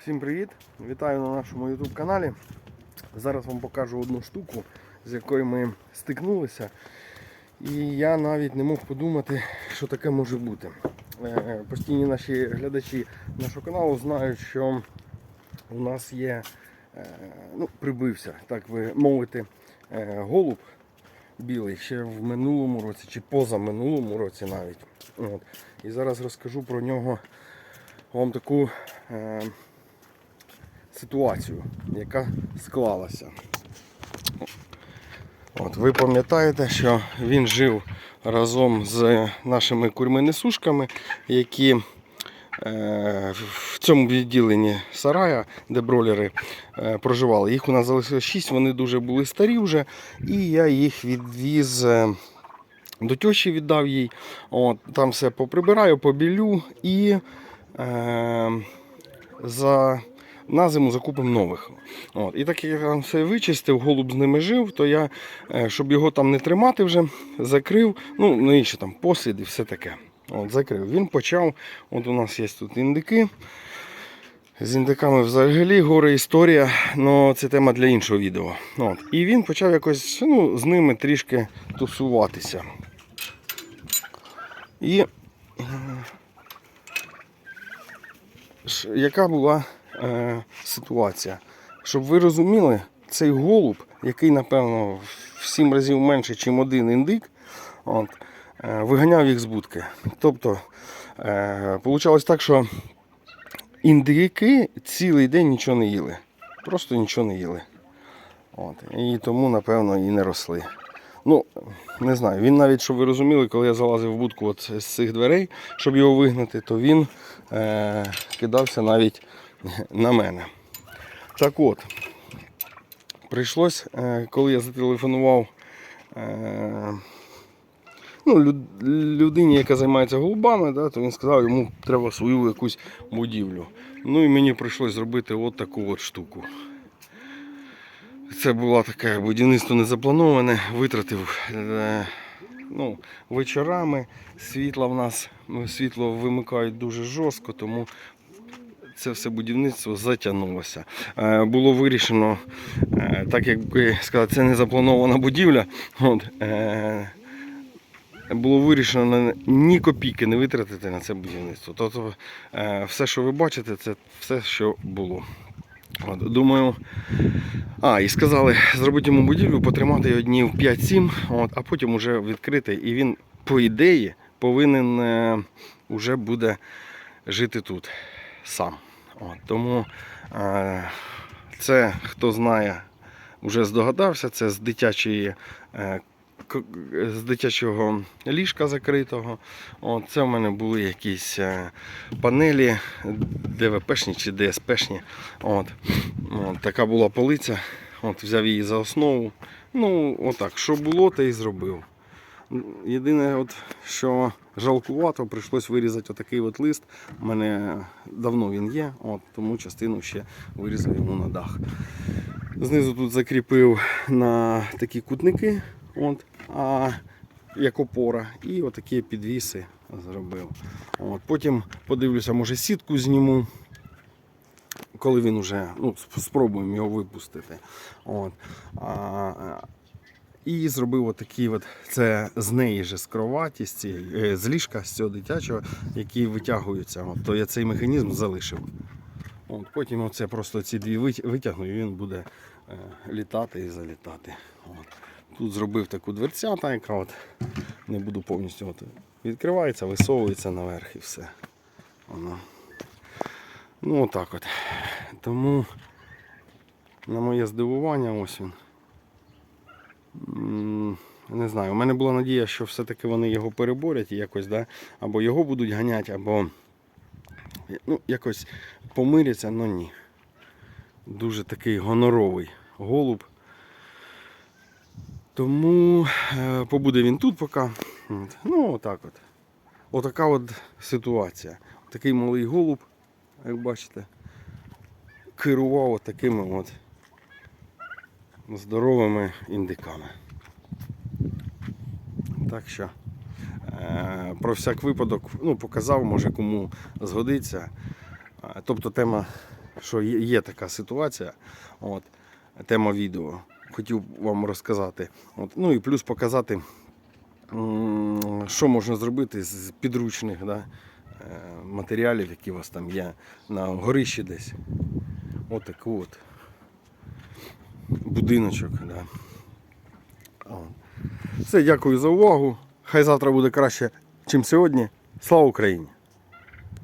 Всім привіт! Вітаю на нашому YouTube каналі. Зараз вам покажу одну штуку, з якою ми стикнулися. І я навіть не мог подумати, що таке може бути. Е, Постійні наші глядачі нашого каналу знають, що у нас є, е, ну, прибився, так ви мовити, е, голуб білий ще в минулому році чи позаминулому році навіть. От. І зараз розкажу про нього вам таку е, ситуацію, яка склалася. От, ви пам'ятаєте, що він жив разом з нашими курьми-несушками, які е, в цьому відділенні сарая, де бролери е, проживали. Їх у нас залишилось 6, вони дуже були старі вже, і я їх відвіз. е, до тьоші віддав їй, От, там все поприбираю, побілю і е, за, на зиму закупимо нових. От, і так як я там все вичистив, голуб з ними жив, то я, е, щоб його там не тримати вже, закрив, ну, ну і ще там послід і все таке. От, закрив. Він почав, от у нас є тут індики. З індиками взагалі горе історія, але це тема для іншого відео. От. І він почав якось ну, з ними трішки тусуватися. І е, яка була е, ситуація? Щоб ви розуміли, цей голуб, який, напевно, в 7 разів менше, ніж один індик, от, е, виганяв їх з будки. Тобто, е, получалось так, що індики цілий день нічого не їли. Просто нічого не їли. От. І тому, напевно, і не росли. Ну, не знаю, він навіть, щоб ви розуміли, коли я залазив в будку от з цих дверей, щоб його вигнати, то він е- кидався навіть на мене. Так от, прийшлось, е- коли я зателефонував е- ну, людині, яка займається голубами, да, то він сказав, йому треба свою якусь будівлю. Ну і мені прийшлось зробити от таку от штуку. Це було таке будівництво незаплановане, витратив е, ну, вечорами. Світла в нас ну, світло вимикають дуже жорстко, тому це все будівництво затягнулося. Е, було вирішено, е, так як сказати, це не запланована будівля. От, е, було вирішено ні копійки не витратити на це будівництво. Тобто все, що ви бачите, це все, що було. От, думаю, а, і сказали, зробити йому будівлю, потримати його днів 5-7, от, а потім вже відкрити. І він, по ідеї, повинен е, уже буде жити тут сам. От, тому е, це, хто знає, вже здогадався, це з дитячої. Е, з дитячого ліжка закритого. От, це в мене були якісь е, панелі ДВПшні чи ДСПшні. От. От, така була полиця. От, взяв її за основу. Ну, отак, що було, те і зробив. Єдине, от, що жалкувато, прийшлось вирізати отакий от лист. У мене давно він є, от, тому частину ще вирізав йому на дах. Знизу тут закріпив на такі кутники, от, а, як опора, і отакі підвіси зробив. От, потім подивлюся, може сітку зніму коли він вже ну, спробуємо його випустити. От. А, і зробив отакий от, це з неї же з кроваті, з, цієї, е, з ліжка, з цього дитячого, які витягуються. От, то я цей механізм залишив. От, потім оце просто ці дві витягну і він буде е, літати і залітати. От. Тут зробив таку дверцята, яка от, не буду повністю от, відкривається, висовується наверх і все. Воно. Ну отак от. Тому на моє здивування ось він. Не знаю, у мене була надія, що все-таки вони його переборять якось, да? або його будуть ганяти, або ну, якось помиряться, але ні. Дуже такий гоноровий голуб. Тому е, побуде він тут поки. Ну, отак от. Отака от ситуація. Такий малий голуб як бачите, керував такими от здоровими індиками. Так що е, про всяк випадок ну, показав, може кому згодиться. Тобто тема що є, така ситуація. От, тема відео. Хотів вам розказати. От, ну і плюс показати, що можна зробити з підручних да, е, матеріалів, які у вас там є на горищі десь. Отакий от будиночок. Да. Все, дякую за увагу. Хай завтра буде краще, ніж сьогодні. Слава Україні!